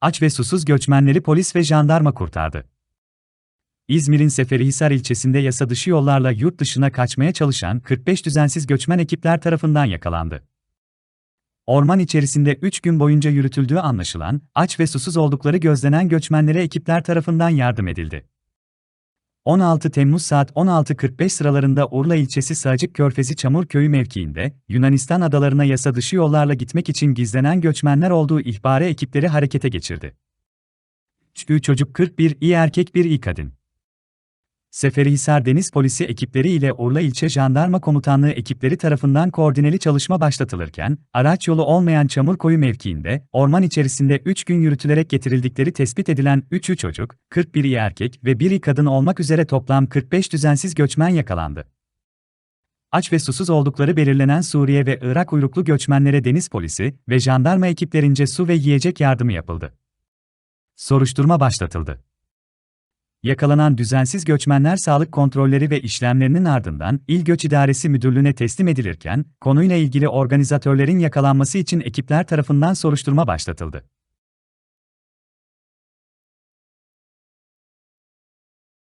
aç ve susuz göçmenleri polis ve jandarma kurtardı. İzmir'in Seferihisar ilçesinde yasa dışı yollarla yurt dışına kaçmaya çalışan 45 düzensiz göçmen ekipler tarafından yakalandı. Orman içerisinde 3 gün boyunca yürütüldüğü anlaşılan, aç ve susuz oldukları gözlenen göçmenlere ekipler tarafından yardım edildi. 16 Temmuz saat 16.45 sıralarında Urla ilçesi Sağcık Körfezi Çamurköyü mevkiinde, Yunanistan adalarına yasa dışı yollarla gitmek için gizlenen göçmenler olduğu ihbarı ekipleri harekete geçirdi. 3 çocuk 41 iyi erkek 1 iyi kadın. Seferihisar Deniz Polisi ekipleri ile Urla İlçe Jandarma Komutanlığı ekipleri tarafından koordineli çalışma başlatılırken, araç yolu olmayan Çamurkoyu mevkiinde, orman içerisinde 3 gün yürütülerek getirildikleri tespit edilen 3'ü çocuk, 41'i erkek ve 1'i kadın olmak üzere toplam 45 düzensiz göçmen yakalandı. Aç ve susuz oldukları belirlenen Suriye ve Irak uyruklu göçmenlere deniz polisi ve jandarma ekiplerince su ve yiyecek yardımı yapıldı. Soruşturma başlatıldı. Yakalanan düzensiz göçmenler sağlık kontrolleri ve işlemlerinin ardından İl Göç İdaresi Müdürlüğü'ne teslim edilirken, konuyla ilgili organizatörlerin yakalanması için ekipler tarafından soruşturma başlatıldı.